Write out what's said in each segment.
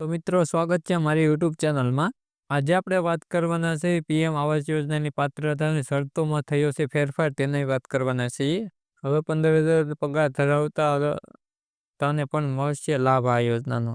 તો મિત્રો, સ્વાગત છે મારી યુટ્યુબ ચેનલમાં. આજે આપણે વાત કરવાના છે પીએમ આવાસ યોજનાની પાત્રતાની શરતોમાં થયો છે ફેરફાર તેની વાત કરવાના છીએ. હવે પંદર હજાર પગાર ધરાવતા તને પણ મળશે લાભ આ યોજનાનો.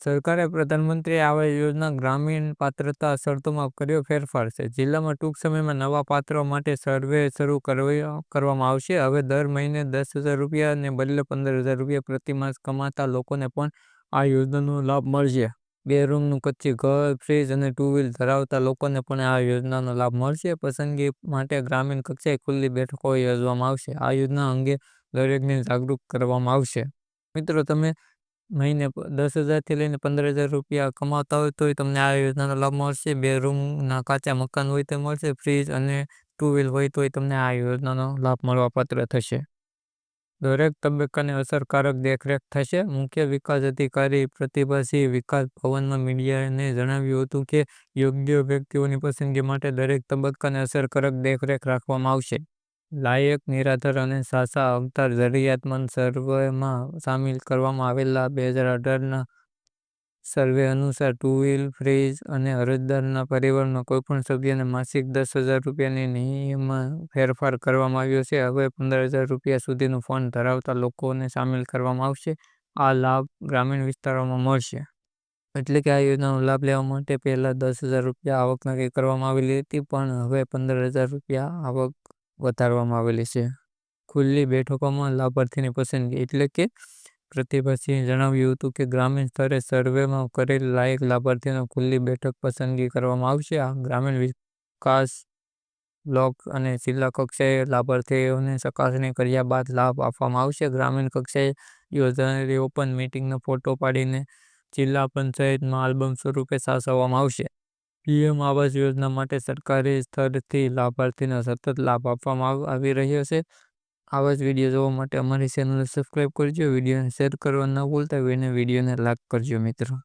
સરકારે પ્રધાનમંત્રી આવાસ યોજના ગ્રામીણ પાત્રતા શરતોમાં કર્યો ફેરફાર છે. જિલ્લામાં ટૂંક સમયમાં નવા પાત્રો માટે સર્વે શરૂ કરવામાં આવશે. હવે દર મહિને દસ હજાર રૂપિયાને બદલે પંદર હજાર રૂપિયા પ્રતિમાસ કમાતા લોકોને પણ આ યોજનાનો લાભ મળશે. બે રૂમનું કચ્છી ઘર, ફ્રીજ અને ટુ વ્હીલ ધરાવતા લોકોને પણ આ યોજનાનો લાભ મળશે. પસંદગી માટે ગ્રામીણ કક્ષાએ ખુલ્લી બેઠકો યોજવામાં આવશે. આ યોજના અંગે દરેકને જાગૃત કરવામાં આવશે. મિત્રો, તમે મહિને દસ હજારથી લઈને પંદર હજાર રૂપિયા કમાતા હોય તોય તમને આ યોજનાનો લાભ મળશે. બે રૂમના કાચા મકાન હોય તો મળશે, ફ્રીજ અને ટુ વ્હીલ હોય તોય તમને આ યોજનાનો લાભ મળવા પાત્ર થશે. દરેક તબક્કાને અસરકારક દેખરેખ થશે. મુખ્ય વિકાસ અધિકારી પ્રતિભાસિંહ વિકાસ ભવનમાં મીડિયાને જણાવ્યું હતું કે, યોગ્ય વ્યક્તિઓની પસંદગી માટે દરેક તબક્કાને અસરકારક દેખરેખ રાખવામાં આવશે. લાયક, નિરાધાર અને સાસા અવતાર જરૂરિયાતમંદ સર્વેમાં સામેલ કરવામાં આવેલા બે હજાર અઢારના સર્વે અનુસાર ટુ વ્હીલ, ફ્રીજ અને અરજદારના પરિવારના કોઈપણ સભ્યને માસિક દસ હજાર રૂપિયાની નિયમમાં ફેરફાર કરવામાં આવ્યો છે. હવે પંદર હજાર રૂપિયા સુધીનું ફંડ ધરાવતા લોકોને સામેલ કરવામાં આવશે. આ લાભ ગ્રામીણ વિસ્તારોમાં મળશે. એટલે કે આ યોજનાનો લાભ લેવા માટે પહેલાં દસ હજાર રૂપિયા આવક નક્કી કરવામાં આવેલી હતી, પણ હવે પંદર હજાર રૂપિયા આવક વધારવામાં આવેલી છે. ખુલ્લી બેઠકોમાં લાભાર્થીની પસંદગી એટલે કે પ્રતિભાસિંહે જણાવ્યું હતું કે ગ્રામીણ સ્તરે સર્વેમાં કરેલ લાયક લાભાર્થીઓને ખુલ્લી બેઠક પસંદગી કરવામાં આવશે. આ ગ્રામીણ વિકાસ બ્લોક અને જિલ્લા કક્ષાએ લાભાર્થીઓને ચકાસણી કર્યા બાદ લાભ આપવામાં આવશે. ગ્રામીણ કક્ષાએ યોજાનારી ઓપન મિટિંગનો ફોટો પાડીને જિલ્લા પંચાયતમાં આલ્બમ સ્વરૂપે સાચવવામાં આવશે. પીએમ આવાસ યોજના માટે સરકારી સ્તરથી લાભાર્થીને સતત લાભ આપવામાં આવી રહ્યો છે. આવા જ વીડિયો જોવા માટે અમારી ચેનલ સબસ્ક્રાઈબ કરજો, વિડીયોને શેર કરવા ન ભૂલતા અને વિડીયોને લાઈક કરજો મિત્રો.